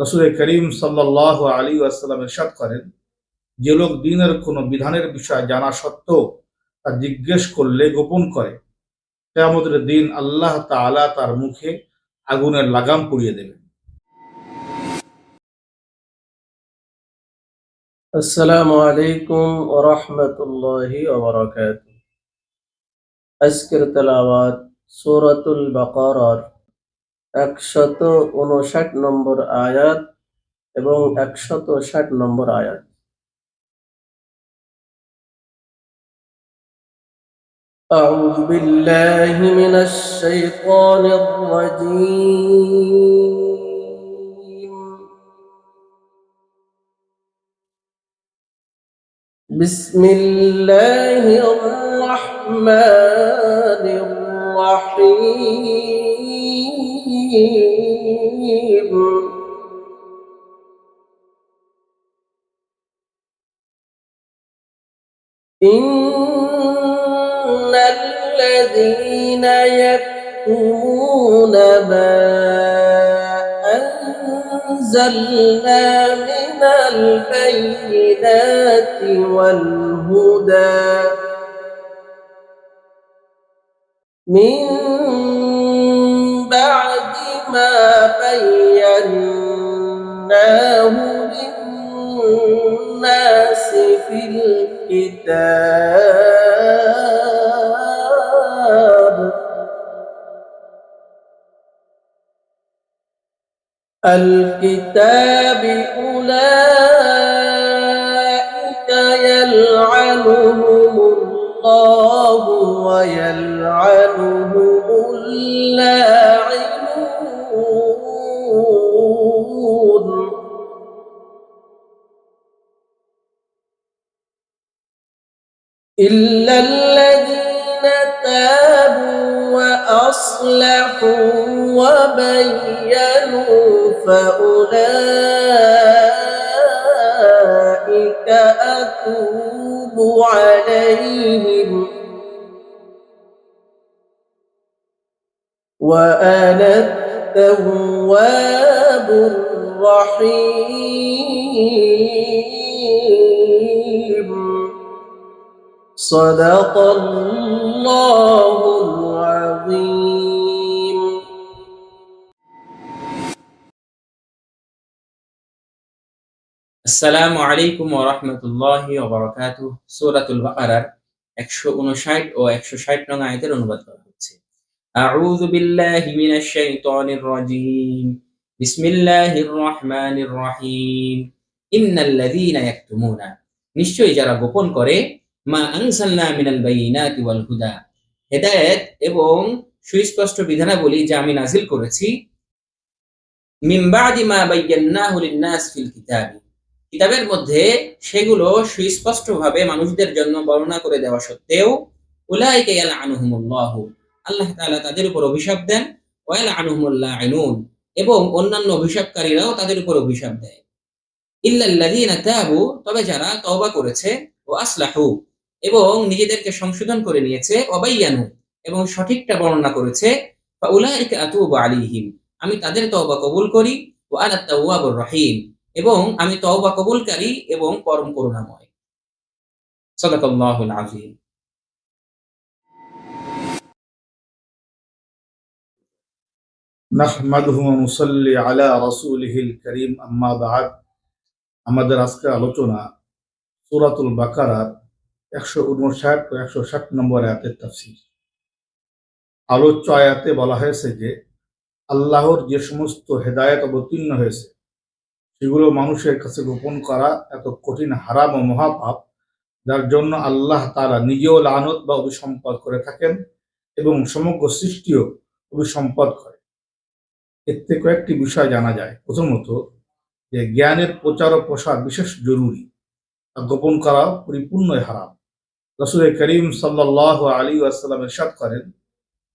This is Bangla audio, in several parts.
রসুল করিম সাল্লাহ আলী আসসালাম ইরশাদ করেন, যে লোক দিনের কোনো বিধানের বিষয় জানা সত্ত্বেও তা জিজ্ঞেস করলে গোপন করে, কেয়ামতের দিন আল্লাহ তাআলা তার মুখে আগুনের লাগাম পুড়িয়ে দেবেন। আসসালামু আলাইকুম ওয়া রাহমাতুল্লাহি আজকের তেলাওয়াত সূরাতুল বাকারার। 159 নম্বর আয়াত এবং 160 নম্বর আয়াত أعوذ بالله من الشيطان الرجيم بسم الله الرحمن الرحيم إن الذين يكتمون ما أنزلنا من البينات والهدى من بيناه للناس في الكتاب. الكتاب أولئك يلعنهم الله ويلعنهم اللاعنون. إلا الذين تابوا وأصلحوا وبينوا فأولئك أتوب عليهم وأنا التواب الرحيم. صدق الله العظيم আসসালামু আলাইকুম ওয়া রাহমাতুল্লাহি ওয়া বারাকাতুহু সূরাতুল বাকারার 159 ও 160 নং আয়াতের অনুবাদ করা হচ্ছে আউযু বিল্লাহি মিনাশ শাইতানির রাজীম বিসমিল্লাহির রহমানির রহিম ইন্নাল্লাযীনা ইয়াকতুমুনা নিশ্চয়ই যারা গোপন করে মা আনসালনা মিনাল ওয়াল হুদা। এবং সুস্পষ্ট বিধানাবলী যা আমি নাজিল করেছি। মা ফিল কিতাবি। কিতাবের মধ্যে সেগুলো সুস্পষ্টভাবে মানুষদের জন্য বর্ণনা করে দেওয়া সত্ত্বেও, উলাইকা ইয়ালআনুহুমুল্লাহ আল্লাহ তাআলা তাদের উপর অভিশাপ দেন, ওয়া ইয়ালআনুহুমুল্লাহ আইনুন এবং অন্যান্য অভিশাপকারীরাও তাদের উপর অভিশাপ দেয়। ইল্লাল্লাযীনা তাবু, তবে যারা তওবা করেছে ও আসলাহু। এবং নিজেদেরকে সংশোধন করে নিয়েছে অবাইয়ানু এবং সঠিকটা বর্ণনা করেছে আলাইহিম, আমি তাদের তওবা কবুল করি ও আনা রহিম, এবং আমি তওবা কবুলকারী এবং পরম করুণাময়। সাদাকাল্লাহুল আযীম। নাহমাদুহু ওয়া নুসাল্লি আলা রাসূলিহিল কারীম, আম্মা বা'দ। আমাদের আজকের আলোচনা সূরাতুল বাকারার 159 ও 160 নম্বর আয়াতের তাফসীর। আলোচ্য আয়াতে বলা হয়েছে যে, আল্লাহর যে সমস্ত হেদায়েত অবতীর্ণ হয়েছে, সেগুলো মানুষের কাছে গোপন করা এত কঠিন হারাম ও মহাপাপ, যার জন্য আল্লাহ তারা নিজেও লানত বা অভিসম্পদ করে থাকেন এবং সমগ্র সৃষ্টিও অভিসম্পদ করে। এতে কয়েকটি বিষয় জানা যায়। প্রথমত, যে জ্ঞানের প্রচার ও প্রসার বিশেষ জরুরি, তা গোপন করা পরিপূর্ণই হারাম। রসুল করিম সাল্লাহ আলী আসসালাম ইরশাদ করেন,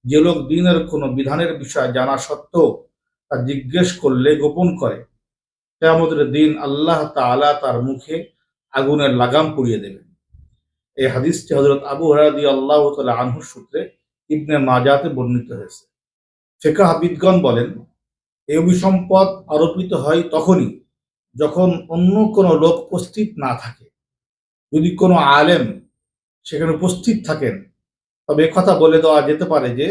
যে লোক দিনের কোনো বিধানের বিষয় জানা সত্ত্বেও তা জিজ্ঞেস করলে গোপন করে, কেয়ামতের দিন আল্লাহ তাআলা তার মুখে আগুনের লাগাম পুড়িয়ে দেবেন। এই হাদিসটি হজরত আবু হরাদি আল্লাহ তালা আনহুর সূত্রে ইবনে মাজাতে বর্ণিত হয়েছে। ফেকা হাবিদগণ বলেন এই অভিসম্পদ আরোপিত হয় তখনই যখন অন্য কোনো লোক উপস্থিত না থাকে। যদি কোনো আলেম সেখানে উপস্থিত থাকেন। তবে কথা বলে দেওয়া যেতে পারে যে,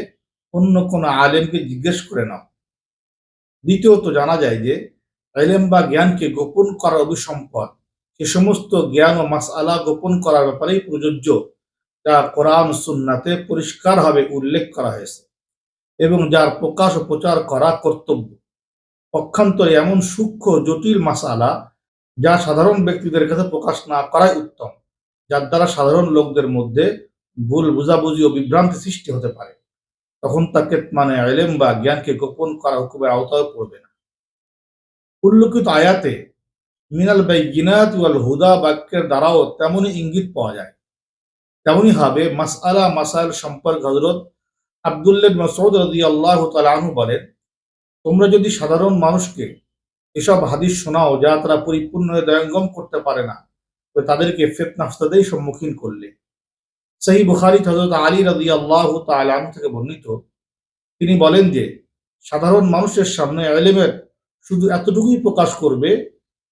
অন্য কোনো আলেমকে জিজ্ঞেস করে নাও। দ্বিতীয়ত জানা যায় যে, আলেম বা জ্ঞানকে গোপন করার অভিসম্পদ। সে সমস্ত জ্ঞান ও মাসআলা গোপন করার ব্যাপারেই প্রযোজ্য যা কোরআন সুন্নাতে পরিষ্কারভাবে উল্লেখ করা হয়েছে এবং যার প্রকাশ ও প্রচার করা কর্তব্য। পক্ষান্তরে এমন সূক্ষ্ম জটিল মাসালা যা সাধারণ ব্যক্তিদের কাছে প্রকাশ না করাই উত্তম। যার দ্বারা সাধারণ লোকদের মধ্যে ভুল বুঝাবুঝি ও বিভ্রান্তি সৃষ্টি হতে পারে। তখন তাকে মানে এলেম বা জ্ঞানকে গোপন করা হুকুমের আওতায় পড়বে না। উল্লেখিত আয়াতে মিনাল বাইগিনাত ওয়াল হুদা বাক্যের দ্বারাও তেমনই ইঙ্গিত পাওয়া যায়। তেমনই হবে মাসআলা মাসাইল সম্পর্কে হজরত আবদুল্লাহ মসউদ রাজি আল্লাহ তালু বলেন, তোমরা যদি সাধারণ মানুষকে এসব হাদিস শোনাও যা তারা পরিপূর্ণ দয়ঙ্গম করতে পারে না তাদেরকে ফেতনা ফসাদেই সম্মুখীন করলে। সেই বুখারি হজরত আলী রাজি আল্লাহ তালু থেকে বর্ণিত, তিনি বলেন যে, সাধারণ মানুষের সামনে এলেমের শুধু এতটুকুই প্রকাশ করবে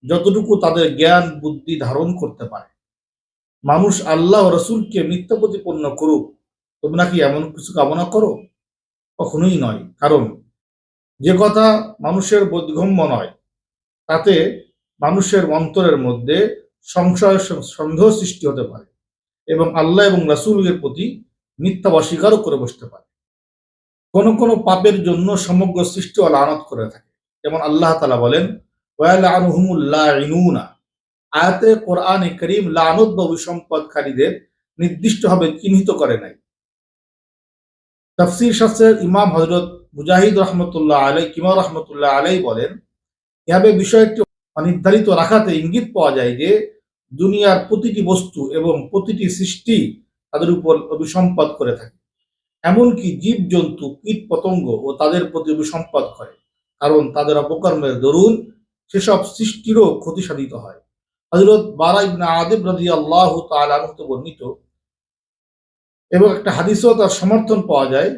যতটুকু তাদের জ্ঞান, বুদ্ধি ধারণ করতে পারে। মানুষ আল্লাহ রসুলকে মিথ্যা প্রতিপন্ন করুক, তোমরা কি এমন কিছু কামনা করো? কখনোই নয়, কারণ যে কথা মানুষের বোধগম্য নয়, তাতে মানুষের অন্তরের মধ্যে সংশয় সন্দেহ সৃষ্টি হতে পারে এবং আল্লাহ এবং রাসুলের প্রতি মিথ্যা অস্বীকারও করে বসতে পারে। কোন কোন পাপের জন্য সমগ্র সৃষ্টি লানত করে থাকে। যেমন আল্লাহ তালা বলেন ওয়ালাহুমুল্লাহ আয়াতে কোরআনে করিম লানত বা অভিসম্পদকারীদের নির্দিষ্টভাবে চিহ্নিত করে নাই। তফসির শাস্ত্রের ইমাম হজরত মুজাহিদ রহমতুল্লাহ আলাই কিমা রহমতুল্লাহ আলাই বলেন এভাবে বিষয়টি অনির্ধারিত রাখাতে ইঙ্গিত পাওয়া যায় যে, দুনিয়ার প্রতিটি বস্তু এবং প্রতিটি সৃষ্টি তাদের উপর অভিসম্পাদ করে থাকে। এমনকি জীব জন্তু কীট পতঙ্গ ও তাদের প্রতি অভিসম্পাদ করে, কারণ তাদের অপকর্মের দরুন সেসব সৃষ্টিরও ক্ষতি সাধিত হয়। হজরত বারা ইবনা আদিব রাজি আল্লাহ তালতে বর্ণিত এবং একটা হাদিসও তার সমর্থন পাওয়া যায়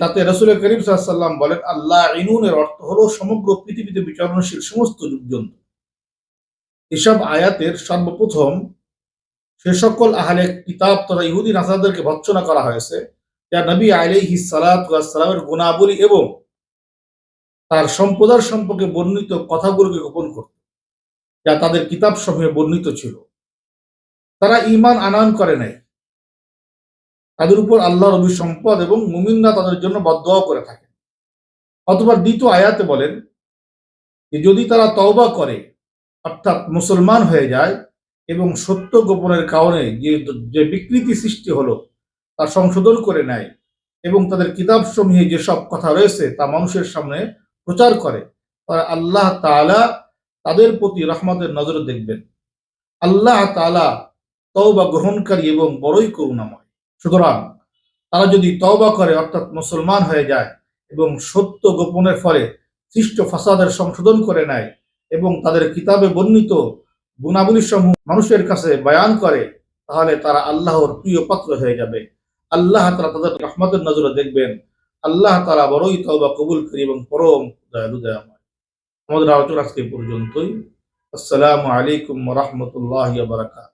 তাতে রসুল করিম সাল্লাম বলেন, আল্লাহ ইনুনের অর্থ হলো সমগ্র পৃথিবীতে বিচরণশীল সমস্ত জীবজন্তু। এসব আয়াতের সর্বপ্রথম, সে সকল আহলে কিতাব তথা ইহুদি নাসাদেরকে ভৎসনা করা হয়েছে, যা নবী আলিহি সালাতামের গুণাবলী এবং তার সম্প্রদায় সম্পর্কে বর্ণিত কথাগুলোকে গোপন করত, যা তাদের কিতাব সমূহে বর্ণিত ছিল। তারা ইমান আনায়ন করে নাই। তাদের উপর আল্লাহর অভিসম্পদ এবং মুমিনরা তাদের জন্য বদোয়া করে থাকে। অথবা দ্বিতীয় আয়াতে বলেন যে, যদি তারা তওবা করে, অর্থাৎ মুসলমান হয়ে যায় এবং সত্য গোপনের কারণে যে যে বিকৃতি সৃষ্টি হলো, তা সংশোধন করে নেয় এবং তাদের কিতাব সমূহে যেসব কথা রয়েছে তা মানুষের সামনে প্রচার করে, তারা আল্লাহ তালা তাদের প্রতি রহমতের নজরে দেখবেন। আল্লাহ তালা তওবা গ্রহণকারী এবং বড়ই করুণাময়। সুতরাং তারা যদি তওবা করে, অর্থাৎ মুসলমান হয়ে যায় এবং সত্য গোপনের ফলে সৃষ্ট ফাসাদের সংশোধন করে নেয় এবং তাদের কিতাবে বর্ণিত গুণাবলী সমূহ মানুষের কাছে বয়ান করে, তাহলে তারা আল্লাহর প্রিয় পাত্র হয়ে যাবে। আল্লাহ তারা তাদের রহমতের নজরে দেখবেন। আল্লাহ তারা বড়ই তওবা কবুল করি এবং পরম দয়ালু, দয়াময়। আমাদের আলোচনা আজকে পর্যন্তই। আসসালামু আলাইকুম রহমতুল্লাহ বারাকাত